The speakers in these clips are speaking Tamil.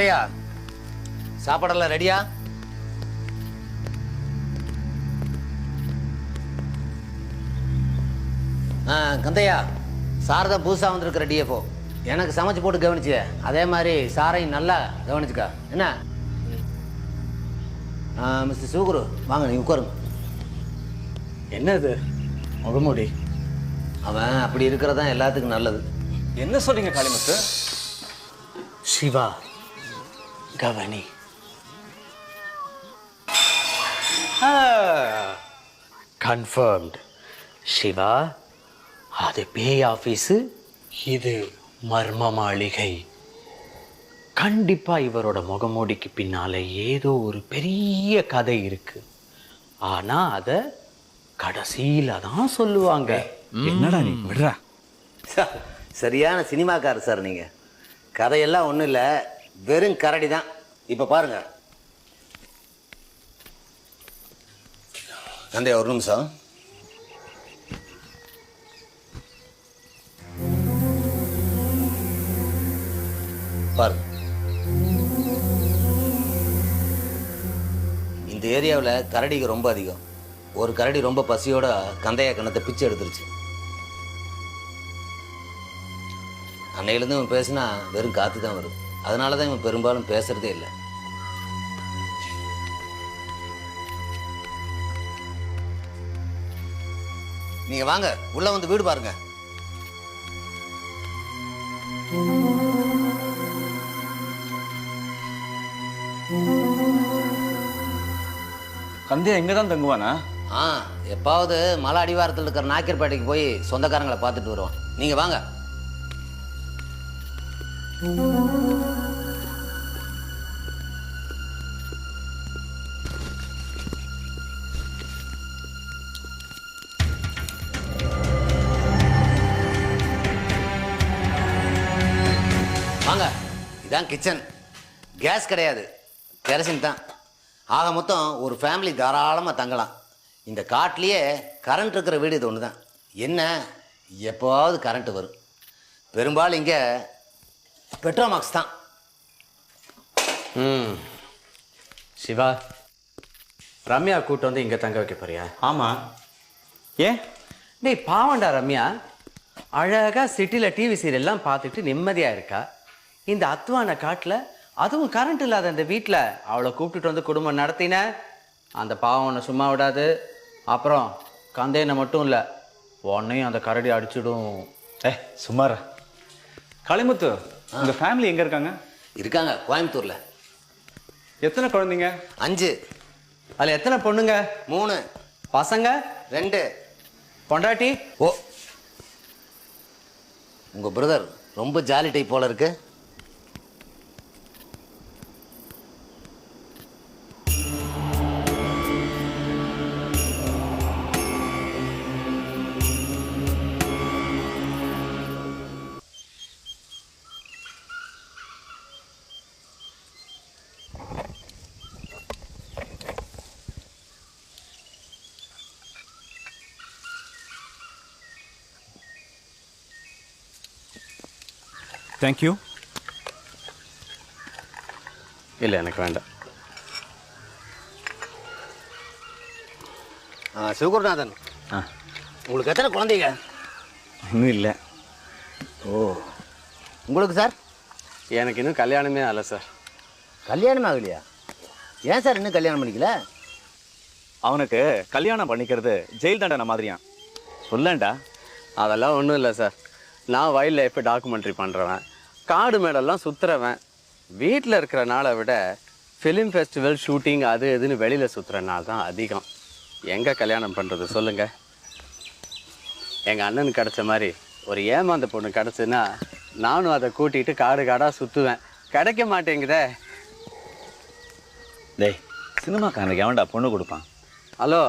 கந்தையா சாப்பாடெல்லாம் ரெடியா? ஆ கந்தையா சார் தான் புதுசாக வந்திருக்கிற டிஎஃப்ஓ எனக்கு சமைச்சு போட்டு கவனிச்சு அதே மாதிரி சாரையும் நல்லா கவனிச்சுக்கா. என்ன? ஆ, மிஸ்டர் சிவகுரு வாங்க நீ உட்காருங்க. என்னது? முகமூடி. அவன் அப்படி இருக்கிறதான் எல்லாத்துக்கும் நல்லது. என்ன சொல்றீங்க காளிமுத்து சிவா கவனி. கன்ஃபர்ம்டு சிவா அது பேய் ஆஃபீஸு இது மர்ம மாளிகை. கண்டிப்பா இவரோட முகமூடிக்கு பின்னால ஏதோ ஒரு பெரிய கதை இருக்கு. ஆனா அத கடைசியில தான் சொல்லுவாங்க. என்னடா நீ? விடுறா. சார், சரியான சினிமாக்காரர் சார் நீங்க. கதையெல்லாம் ஒன்றும் இல்லை. வெறும் கரடி தான். இப்போ பாருங்க. கந்தையா ஒரு நிமிஷம். பாருங்க இந்த ஏரியாவில் கரடிக்கு ரொம்ப அதிகம். ஒரு கரடி ரொம்ப பசியோட கந்தையா கிணத்தை பிச்சை எடுத்துருச்சு. அன்னையிலேருந்து அவன் பேசினா வெறும் காற்று தான் வரும் அதனால தான் இவன் பெரும்பாலும் பேசுறதே இல்லை. நீங்க வாங்க உள்ள வந்து வீடு பாருங்க. கந்தையா இங்க தான் தங்குவானா? ஆ எப்பாவது மலை அடிவாரத்தில் இருக்கிற நாக்கியர்பேட்டைக்கு போய் சொந்தக்காரங்களை பார்த்துட்டு வருவான். நீங்க வாங்க வாங்க. கிச்சன் கேஸ் கிடையாது. கெரசின் தான். ஆக மொத்தம் ஒரு ஃபேமிலி தாராளமாக தங்கலாம். இந்த காட்டிலேயே கரண்ட் இருக்கிற வீடு இது ஒன்று தான் என்ன? எப்போவாவது கரண்ட் வரும். பெரும்பாலும் இங்கே பெட்ரோமாக்ஸ் தான். ம். சிவா ரம்யா கூட்டு வந்து இங்கே தங்க வைக்க போறியா? ஆமா. ஏன்? டேய் பாவண்டா ரம்யா. அழகா சிட்டியில் டிவி சீரியல்லாம் பார்த்துட்டு நிம்மதியாக இருக்கா? இந்த அத்வான காட்டில் அதுவும் கரண்ட் இல்லாத இந்த வீட்டில் அவளை கூப்பிட்டுட்டு வந்து குடும்பம் நடத்தின அந்த பாவம் உன்னை சும்மா விடாது. அப்புறம் கந்தையனை மட்டும் இல்லை உன்னையும் அந்த கரடி அடிச்சிடும். ஏ சுமாரா காளிமுத்து உங்க ஃபேமிலி எங்க இருக்காங்க? இருக்காங்க கோயம்புத்தூரில். எத்தனை குழந்தைங்க? அஞ்சு. அதில் எத்தனை பொண்ணுங்க? மூணு. பசங்க? ரெண்டு. பொண்டாட்டி? ஓ. உங்கள் பிரதர் ரொம்ப ஜாலி டைப் போல இருக்கு. தேங்க்யூ இல்லை எனக்கு வேண்டாம் ஆ, சிவகுருநாதன் ஆ உங்களுக்கு எத்தனை குழந்தைங்க இன்னும் இல்லை ஓ உங்களுக்கு சார் எனக்கு இன்னும் கல்யாணமே ஆகலை சார் கல்யாணம் ஆகலையா ஏன் சார் இன்னும் கல்யாணம் பண்ணிக்கல அவனுக்கு கல்யாணம் பண்ணிக்கிறது ஜெயில் தண்டனை மாதிரியான் சொல்லேன்டா அதெல்லாம் ஒன்றும் இல்லை சார் நான் வைல்ட் லைஃப் டாக்குமெண்ட்ரி பண்ணுறவன் காடு மேடெல்லாம் சுற்றுறவன் வீட்டில் இருக்கிற நாளை விட ஃபிலிம் ஃபெஸ்டிவல் ஷூட்டிங் அது இதுன்னு வெளியில் சுற்றுற நாள் தான் அதிகம். எங்கே கல்யாணம் பண்ணுறது சொல்லுங்கள் எங்கள் அண்ணனுக்கு கிடச்ச மாதிரி ஒரு ஏமாந்த பொண்ணு கிடச்சுன்னா நானும் அதை கூட்டிகிட்டு காடு காடாக சுற்றுவேன் கிடைக்க மாட்டேங்குதே. டேய் சினிமாக்காரனுக்கு எவன்டா பொண்ணு கொடுப்பான்? ஹலோ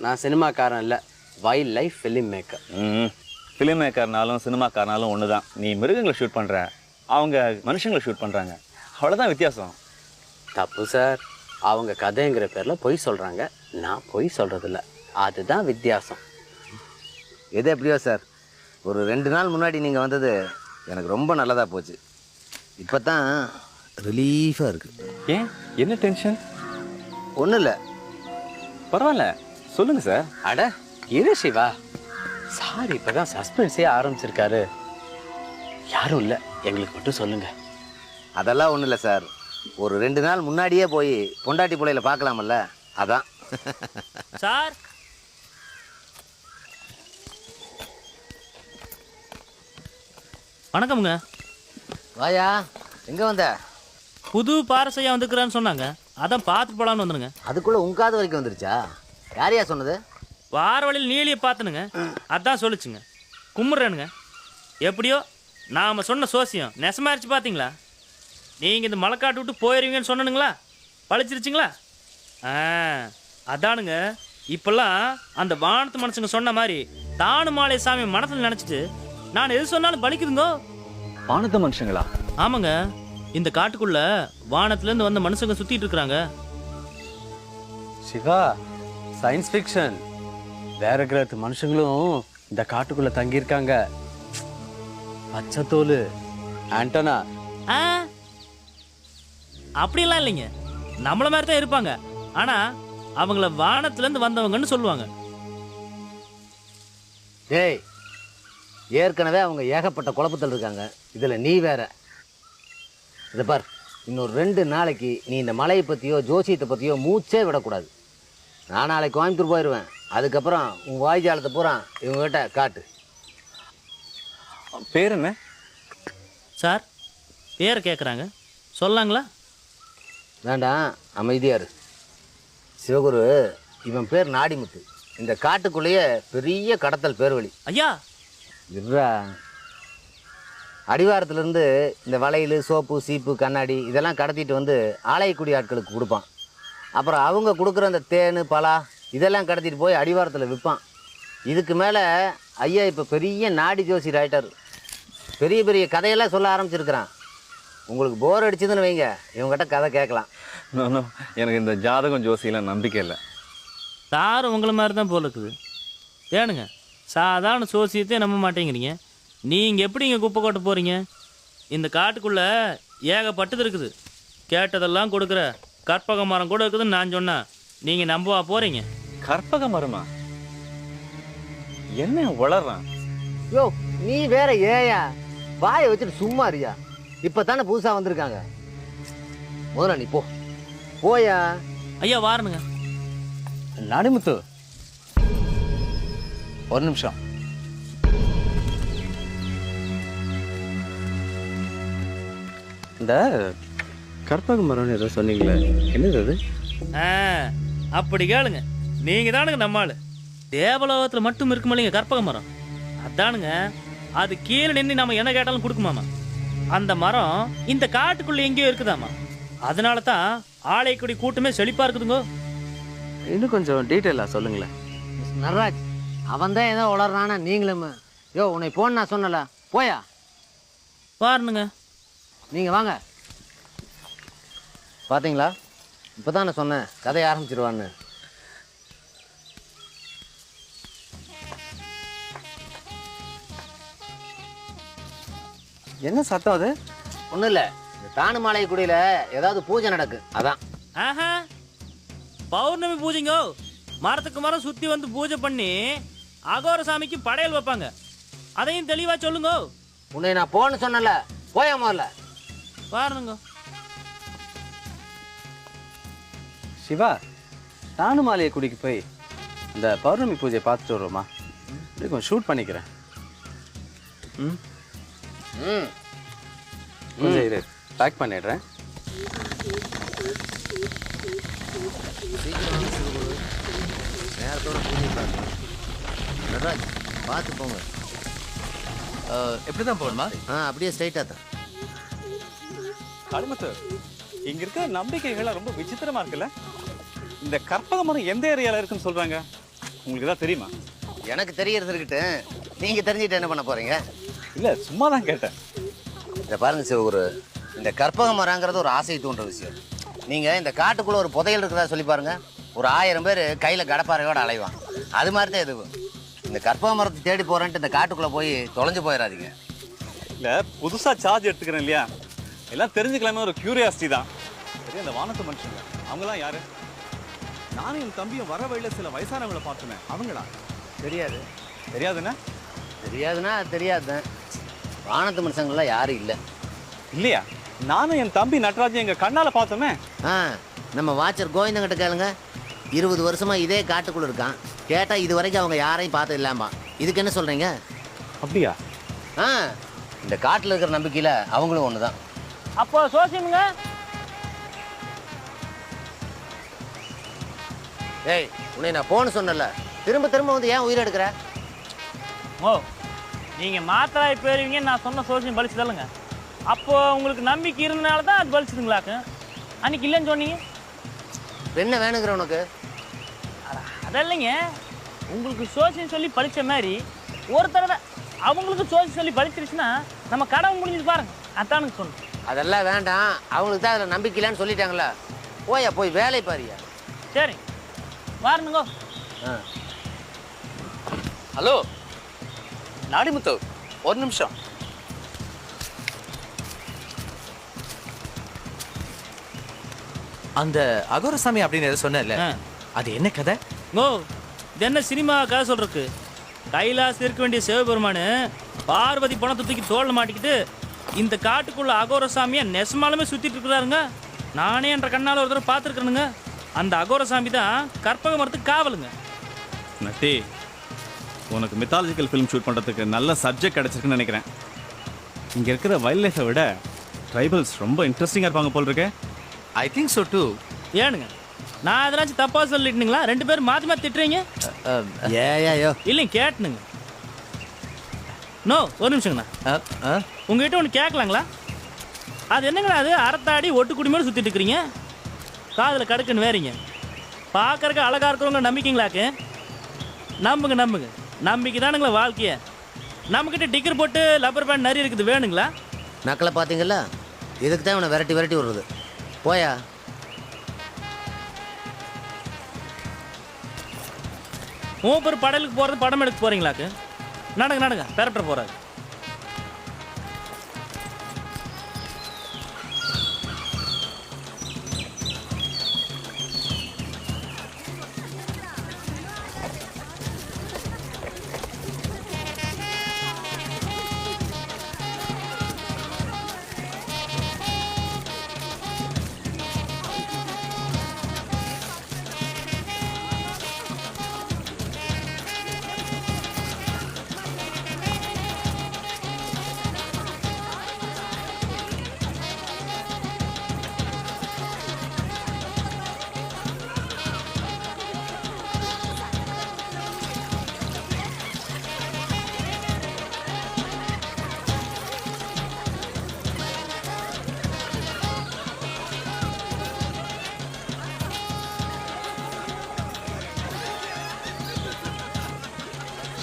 நான் சினிமாக்காரன் இல்லை. வைல்ட் லைஃப் ஃபிலிம் மேக்கர் ம் ஃபிலிம் மேக்கர்னாலும் சினிமாக்காரனாலும் ஒன்று தான் நீ மிருகங்களை ஷூட் பண்ணுற அவங்க மனுஷங்களை ஷூட் பண்ணுறாங்க அவ்வளோதான் வித்தியாசம். தப்பு சார் அவங்க கதைங்கிற பேரில் பொய் சொல்கிறாங்க நான் பொய் சொல்கிறதில்ல அதுதான் வித்தியாசம். எது எப்படியோ சார் ஒரு ரெண்டு நாள் முன்னாடி நீங்கள் வந்தது எனக்கு ரொம்ப நல்லதாக போச்சு. இப்போ தான் ரிலீஃபாக இருக்குது ஏன்? என்ன டென்ஷன் ஒன்றும் இல்லை. பரவாயில்ல. சொல்லுங்க சார் அட இரு சிவா. சார் இப்பதான் சஸ்பென்ஸே ஆரம்பிச்சிருக்காரு. யாரும் இல்லை. எங்களுக்கு மட்டும் சொல்லுங்க. அதெல்லாம் ஒன்றும் இல்லை சார். ஒரு ரெண்டு நாள் முன்னாடியே போய் பொண்டாட்டி பிள்ளையில பார்க்கலாமல்ல? அதான். சார். வணக்கமுங்க. வாயா எங்கே வந்த? புது பாரசையா வந்துக்கிறான்னு சொன்னாங்க. அதான் பார்த்து போலான்னு வந்துருங்க அதுக்குள்ளே உங்காது வரைக்கும் வந்துருச்சா? யாரையா சொன்னது? வார வழியில் நீலியை பார்த்துனுங்க. அதான் சொல்லுச்சுங்க. கும்பிட்றேனுங்க. எப்படியோ நாம் சொன்ன சோசியம். நெசமாரிச்சு பார்த்தீங்களா நீங்கள் இந்த மலைக்காட்டு விட்டு போயிருவீங்கன்னு சொன்னனுங்களா? பழிச்சிருச்சுங்களா? ஆ அதானுங்க. இப்பெல்லாம் அந்த வானத்து மனுஷங்க சொன்ன மாதிரி தானு மாலை சாமி மனசில் நினச்சிட்டு நான் எது சொன்னாலும் பலிக்குதுங்கோ வானத்த மனுஷங்களா? ஆமாங்க. இந்த காட்டுக்குள்ள வானத்துலேருந்து வந்த மனுஷங்க சுற்றிட்டு இருக்கிறாங்க சிவா சயின்ஸ் ஃபிக்ஷன் வேற கிரகத்து மனுஷங்களும் இந்த காட்டுக்குள்ள தங்கியிருக்காங்க. பச்சைத்தோல். ஆண்டனா? ஆ அப்படிலாம் இல்லைங்க. நம்மள மாதிரி தான் இருப்பாங்க. ஆனா அவங்கள வானத்துலேருந்து வந்தவங்கன்னு சொல்லுவாங்க. டேய் ஏற்கனவே அவங்க ஏகப்பட்ட குழப்பத்தில் இருக்காங்க. இதில் நீ வேற. இதை பார் இன்னொரு ரெண்டு நாளைக்கு நீ இந்த மலையை பற்றியோ ஜோசியத்தை பற்றியோ மூச்சே விடக்கூடாது. நான் நாளைக்கு கோயம்புத்தூர் போயிடுவேன் அதுக்கப்புறம் உன் வாய்ஜாலத்தை பூரா இவங்ககிட்ட காட்டு. பேர் என்ன? சார் பேரை கேட்குறாங்க சொல்லாங்களா? வேண்டாம் அமைதியார் சிவகுரு இவன் பேர் நாடிமுத்து. இந்த காட்டுக்குள்ளேயே பெரிய கடத்தல் பேர்வழி. ஐயா! இருடா. அடிவாரத்துலேருந்து இந்த வளையல் சோப்பு சீப்பு கண்ணாடி இதெல்லாம் கடத்திட்டு வந்து ஆலயக்குடி ஆட்களுக்கு கொடுப்பான். அப்புறம் அவங்க கொடுக்குற அந்த தேன் பலா இதெல்லாம் கடத்திட்டு போய் அடிவாரத்தில் விற்பான் இதுக்கு மேலே ஐயா இப்போ பெரிய நாடி ஜோசியர் ஆயிட்டார். பெரிய பெரிய கதையெல்லாம் சொல்ல ஆரம்பிச்சிருக்கிறான். உங்களுக்கு போர் அடிச்சதுன்னு வைங்க. இவங்ககிட்ட கதை கேட்கலாம். No, எனக்கு இந்த ஜாதகம் ஜோசியெல்லாம் நம்பிக்கை இல்லை. சார் உங்களை மாதிரி தான் போல இருக்குது. ஏனுங்க சாதாரண சோசியத்தையே நம்ப மாட்டேங்கிறீங்க. நீங்கள் எப்படி இங்கே குப்பை கொட்ட போகிறீங்க இந்த காட்டுக்குள்ளே ஏகப்பட்டது இருக்குது. கேட்டதெல்லாம் கொடுக்குற கற்பக மரம் கூட இருக்குதுன்னு நான் சொன்னேன் நீங்கள் நம்பவா போகிறீங்க கற்பக மரமா? என்ன வளர்றான் யோ நீ வேற ஏயா? வாயை வச்சுட்டு சும்மா இருயா இப்போ தானே புதுசாக வந்திருக்காங்க. முதல்ல நீ போ. போயா? ஐயா வாரணுங்க. நடுமுத்து. ஒரு நிமிஷம். இந்த கற்பக மரம்னு ஏதோ சொன்னீங்களே. என்னது அது? ஆ அப்படி கேளுங்க. நீங்கள் தானுங்க நம்ம ஆளு தேவலோகத்தில் மட்டும் இருக்குமில்லைங்க கற்பக மரம். அதானுங்க அது கீழே நின்று நம்ம என்ன கேட்டாலும் கொடுக்குமாமா? அந்த மரம் இந்த காட்டுக்குள்ள எங்கேயோ இருக்குதாமா? அதனால தான் ஆலைக்குடி கூட்டமே செழிப்பா இருக்குதுங்கோ. இன்னும் கொஞ்சம் டீட்டெயிலாக சொல்லுங்களேன். நடராஜ் அவன் தான் ஏதோ உளறானா நீங்களும். யோ உன்னை போன்னு நான் சொன்னல போயா? பாருங்க நீங்கள் வாங்க. பார்த்தீங்களா இப்போ தான் நான் சொன்னேன் கதையை ஆரம்பிச்சிருவான்னு. என்ன சத்தம் அது? ஒன்றும் இல்லை. இந்த தானுமாலை குடியில் ஏதாவது பூஜை நடக்கு. அதான். ஆஹா. பௌர்ணமி பூஜைங்கோ? மரத்துக்கு மரம் சுத்தி வந்து பூஜை பண்ணி அகோர சாமிக்கு படையல் வைப்பாங்க. அதையும் தெளிவா சொல்லுங்க. உன்னை நான் போன்னு சொன்னல போயா முதல்ல? பாருங்க. சிவா தானுமாலையை குடிக்கு போய் இந்த பௌர்ணமி பூஜையை பார்த்துட்டு வருவோமா? ஷூட் பண்ணிக்கிறேன். ம்? கொஞ்சம் இரு பேக் பண்ணிடுறேன். நேரத்தோட நடராஜ் பார்த்து போங்க. எப்படி தான் போகணுமா? ஆ அப்படியே ஸ்ட்ரைட்டாக தான். கடுமத்து இங்க இருக்க நம்பிக்கைகள்லாம் ரொம்ப விசித்திரமா இருக்குல்ல? இந்த கற்பக மரம் எந்த ஏரியால இருக்குன்னு சொல்றாங்க? உங்களுக்கு தான் தெரியுமா? எனக்கு தெரியறது இருக்கட்டும் நீங்கள் தெரிஞ்சுட்டு என்ன பண்ண போகிறீங்க இல்ல சும்மா தான் கேட்டேன். இதை பாருங்க சிவகுரு. இந்த கற்பக மரங்கிறது ஒரு ஆசை தூண்டுற விஷயம். நீங்கள் இந்த காட்டுக்குள்ளே ஒரு புதையல் இருக்கிறதா சொல்லி பாருங்க. ஒரு ஆயிரம் பேர் கையில் கடப்பாறையோட அலைவான் அது மாதிரி தான் இதுவும் இந்த கற்பக மரத்தை தேடி போகிறேன்ட்டு இந்த காட்டுக்குள்ளே போய் தொலைஞ்சு போயிடாதீங்க இல்ல புதுசா சார்ஜ் எடுத்துக்கிறேன் இல்லையா? எல்லாம் தெரிஞ்சுக்கலாமே ஒரு கியூரியாசிட்டி தான். சரி அந்த வானத்து மனுஷங்க. அவங்களாம் யாரு? நானும் என் தம்பியும் வர வழியில சில வயசானவங்களை பார்த்தோமே அவங்களா? தெரியாது. தெரியாதுண்ணே தெரியாதுன்னா தெரியாது வானத்து மனுஷங்கள்லாம் யாரும் இல்லை. இல்லையா? நானும் என் தம்பி நடராஜன் எங்க கண்ணால பார்த்தோமே. ஆ நம்ம வாட்சர் கோவிந்தங்கிட்ட கேளுங்க. இருபது வருஷமா இதே காட்டுக்குள்ள இருக்கான். கேட்டால் இது வரைக்கும் அவங்க யாரையும் பார்த்து இல்லாமா? இதுக்கு என்ன சொல்கிறீங்க அப்படியா? ஆ இந்த காட்டில் இருக்கிற நம்பிக்கையில் அவங்களும் ஒன்று தான் அப்போ சோசியமுங்க? ஏய் உன்னை நான் போன்னு சொன்னல திரும்ப திரும்ப வந்து ஏன் உயிர் எடுக்கிற? ஓ நீங்கள் மாத்திராய் போயிருவீங்கன்னு நான் சொன்ன சோசியம் பலிச்சுதல்லுங்க அப்போ உங்களுக்கு நம்பிக்கை இருந்தனால தான் அது பலிச்சுதுங்களாக்கு? அன்னைக்கு இல்லைன்னு சொன்னீங்க? என்ன வேணுங்கிற உனக்கு? அதல்லைங்க. உங்களுக்கு சோசியம் சொல்லி பழிச்ச மாதிரி ஒரு தடவை அவங்களுக்கு சோசியம் சொல்லி பழிச்சிருச்சுன்னா நம்ம கடமை முடிஞ்சது பாருங்க. அதானுக்கு சொன்னேன் அதெல்லாம் வேண்டாம். அவங்களுக்கு தான் அதில் நம்பிக்கை இல்லைன்னு சொல்லிட்டாங்களா? போயா போய் வேலை பாரியா? சரி. வாருனுங்கோ ஆ. ஹலோ? நாடிமுத்து ஒரு நிமிஷம். அந்த அகோரசாமி அப்படின்னு எதை சொன்னல. அது என்ன கதை? ஓ இது என்ன சினிமா கதை சொல்றதுக்கு? கைலாஸ் இருக்க வேண்டிய சிவபெருமானு பார்வதி பணத்தை தூக்கி தோல்ல மாட்டிக்கிட்டு இந்த காட்டுக்குள்ள அகோரசாமியை நெசமாலுமே சுத்திட்டு இருக்கிறாருங்க. நானே என்ற கண்ணால் ஒரு தடவை பார்த்துருக்கேனுங்க அந்த அகோரசாமி தான் கற்பக மரத்துக்கு காவலுங்க. நட்டி உனக்கு மித்தாலஜிக்கல் ஃபிலிம் ஷூட் பண்ணுறதுக்கு நல்ல சப்ஜெக்ட் கிடச்சிருக்குன்னு நினைக்கிறேன். இங்கே இருக்கிற வைல்ட் லைஃப்பை விட ட்ரைபல்ஸ் ரொம்ப இன்ட்ரெஸ்டிங்காக இருப்பாங்க போல் இருக்கே. I think so too. ஏனுங்க நான் எதனாச்சும் தப்பா சொல்லிட்டுங்களா? ரெண்டு பேரும் மாற்றி மாற்றி திட்டுறீங்க? ஏயா இல்லைங்க கேட்டுனுங்க. நோ ஒரு நிமிஷங்கண்ணா. உங்ககிட்ட ஒன்று கேட்கலாங்களா? அது என்னங்களா அது? அறத்தாடி ஒட்டு குடி மேலே சுற்றிட்டு இருக்கிறீங்க? காதில் கடுக்குன்னு வேறீங்க. பார்க்கறக்கு அழகாக இருக்கிறவங்க நம்பிக்கைங்களாக்கு? நம்புங்க நம்புங்க. நம்பிக்கை தானுங்களா வாழ்க்கைய. நம்மக்கிட்ட டிக்கர் போட்டு லப்பர் பேண்ட் நிறைய இருக்குது வேணுங்களா? நக்கலை பார்த்தீங்களா? இதுக்கு தான் இவனை விரட்டி விரட்டி விடுறது. போயா? மூப்பர் படலுக்கு போகிறது படம் எடுக்க போகிறீங்களாக்கு நடங்க நடங்க பெரட்ட போகிறாரு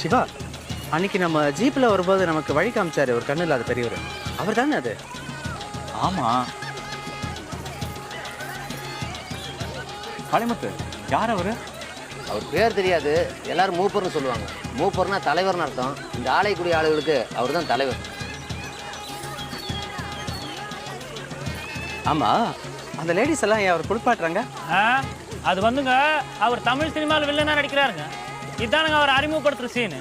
சிவா அன்னைக்கு நம்ம ஜீப்பில் வரும்போது நமக்கு வழி காமிச்சாரு ஒரு கண்ணு இல்லாத பெரியவர். அவர் தானே அது? ஆமாம் காளிமுத்து யார் அவர்? அவர் பேர் தெரியாது. எல்லாரும் மூப்பர்னு சொல்லுவாங்க. மூப்பர்னா தலைவர்னு அர்த்தம். இந்த ஆலைக்குடி ஆளுகளுக்கு அவர் தான் தலைவர். ஆமாம் அந்த லேடிஸ் எல்லாம் ஏன் அவர் குளிப்பாட்டுறாங்க? அது வந்துங்க அவர் தமிழ் சினிமாவில் வில்லனா நடிக்கிறாருங்க. இதானுங்க அவர் அறிமுகப்படுத்துகிற சீனு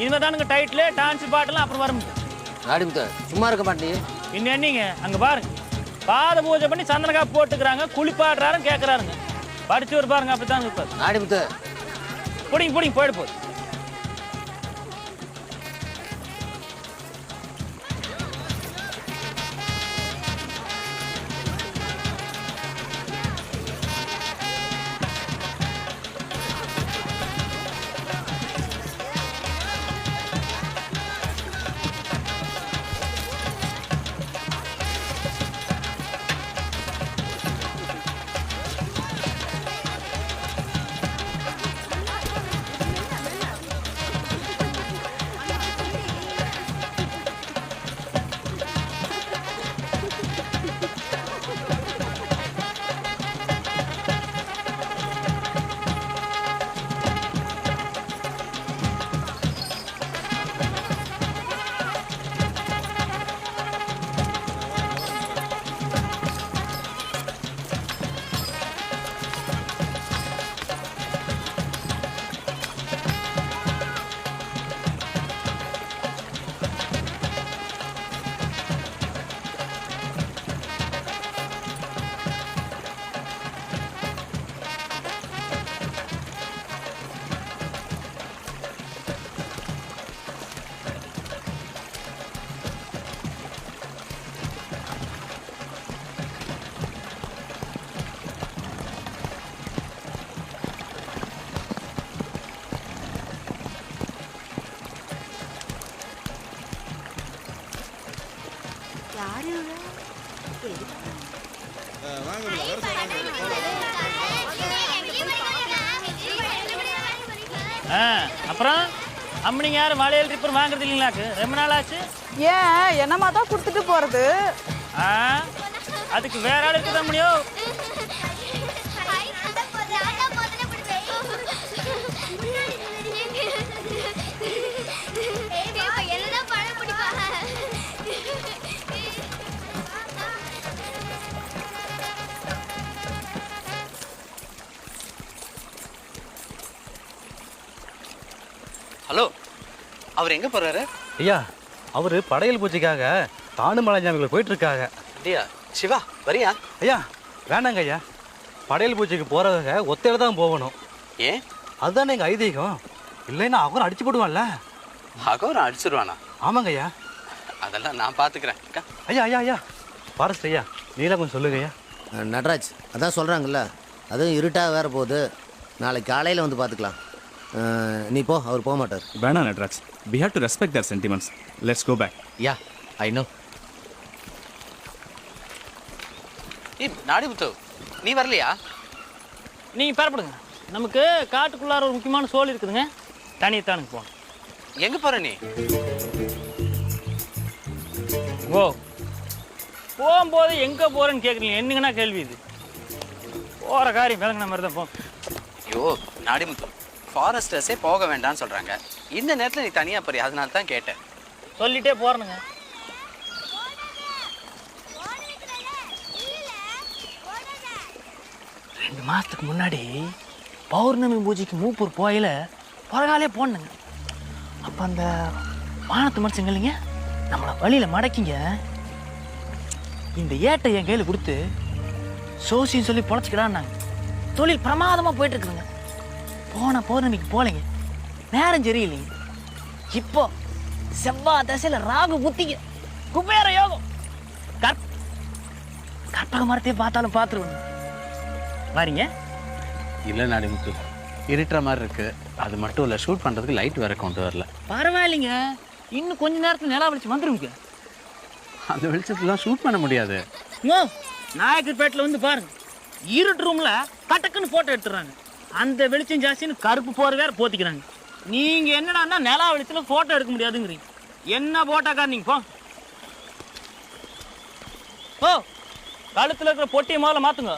இனிமேல் தானுங்க டைட்டில் டான்ஸ் பாட்டெல்லாம் அப்புறம் வருங்க நாடிமுத்த சும்மா இருக்க மாட்டீங்க இன்னும் என்னங்க? அங்கே பாருங்க. பாத பூஜை பண்ணி சந்தனக்கா போட்டுக்கிறாங்க குளிப்பாடுறாருன்னு கேட்குறாருங்க படிச்சவர் பாருங்க அப்படித்தான் இருப்பார். நாடிமுத்த பிடிங்க பிடிங்க போயிடு போகுது. ஆ அப்புறம்? அம்மனிங்க யாரும் மலையில் ட்ரிப்பர் வாங்குறது இல்லைங்களாக்கு ரொம்ப நாள் ஆச்சு ஏன்? என்னமா தான் கொடுத்துட்டு போறது? ஆ அதுக்கு வேற ஆள் இருக்குதா முடியும் அவர் எங்கே போகிறாரு ஐயா அவர் படையல் பூஜைக்காக தானுமலை ஜாமிகளை போயிட்டு இருக்காங்க அப்படியா? சிவா வரியா? ஐயா வேணாங்க ஐயா. படையல் பூஜைக்கு போகிறவங்க ஒத்தையில தான் போகணும். ஏன்? அதுதானே எங்கள் ஐதீகம். இல்லைன்னா அவரும் அடிச்சு போடுவான்ல. அகோரம் அடிச்சிருவானா? ஆமாங்க ஐயா. அதெல்லாம் நான் பார்த்துக்கிறேன் அக்கா. ஐயா ஐயா ஐயா. ஃபாரஸ்ட் ஐயா நீலாம் கொஞ்சம் சொல்லுங்க ஐயா. நட்ராஜ் அதான் சொல்கிறாங்கல்ல அதுவும் இருட்டாக வேற போகுது. நாளைக்கு காலையில் வந்து பார்த்துக்கலாம் நீ போ அவர் போக மாட்டார். வேணாம் Natraj. We have to respect their sentiments let's go back yeah I know ஏய் நாடிமுத்து நீ வரலையா? நீங்கள் பெறப்படுங்க நமக்கு காட்டுக்குள்ளார ஒரு முக்கியமான சோல் இருக்குதுங்க. தனியத்தானுக்கு போகணும். எங்கே போகிற நீ? ஓ. போகும்போது எங்கே போகிறேன்னு கேட்குறீங்க என்னங்கண்ணா கேள்வி இது? போகிற காரியம் விளங்குன மாதிரி தான் போ ஐயோ நாடிமுத்து ஃபாரஸ்டர்ஸே போக வேண்டாம்னு சொல்கிறாங்க இந்த நேரத்தில் நீ தனியாக போறிய? அதனால தான் கேட்டேன். சொல்லிட்டே போகிறேனுங்க ரெண்டு மாதத்துக்கு முன்னாடி பௌர்ணமி பூஜைக்கு மூப்பூர் போயில பிறகாலே போனேங்க அப்போ அந்த வானத்து மனுஷங்க இல்லைங்க நம்மளை வழியில் மடக்கிங்க. இந்த ஏட்டை என் கையில் கொடுத்து சோசின்னு சொல்லி பொழைச்சிக்கலான்னாங்க தொழில் பிரமாதமாக போயிட்டு இருக்குதுங்க. போன பௌர்ணமிக்கு போகலைங்க நேரம் சரியில்லைங்க இப்போ செவ்வாய் தசையில் ராகு புத்திங்க குபேர யோகம். கற் கற்பக மரத்தையே பார்த்தாலும் பார்த்துருவேன் வாரீங்க? இல்லை நாடிமுத்து இருட்டுற மாதிரி இருக்கு. அது மட்டும் இல்லை ஷூட் பண்ணுறதுக்கு லைட் வேற கொண்டு வரல. பரவாயில்லைங்க. இன்னும் கொஞ்ச நேரத்தில் நிலா வெளிச்சு வந்துருங்க. அந்த வெளிச்சத்துலாம் ஷூட் பண்ண முடியாது. ஓ நாயக்கர்பேட்டில் வந்து பாருங்க. இருட்டு ரூமில் கட்டக்குன்னு ஃபோட்டோ எடுத்துடுறாங்க. அந்த வெளிச்சம் ஜாஸ்தின்னு கருப்பு போகிற வேற போத்திக்கிறாங்க. நீங்கள் என்னடான்னா நிலா வெளிச்சத்தில் ஃபோட்டோ எடுக்க முடியாதுங்கிறீங்க. என்ன போட்டாக்கா நீங்கள் போ. ஓ கழுத்தில் இருக்கிற பொட்டியை முதல்ல மாற்றுங்க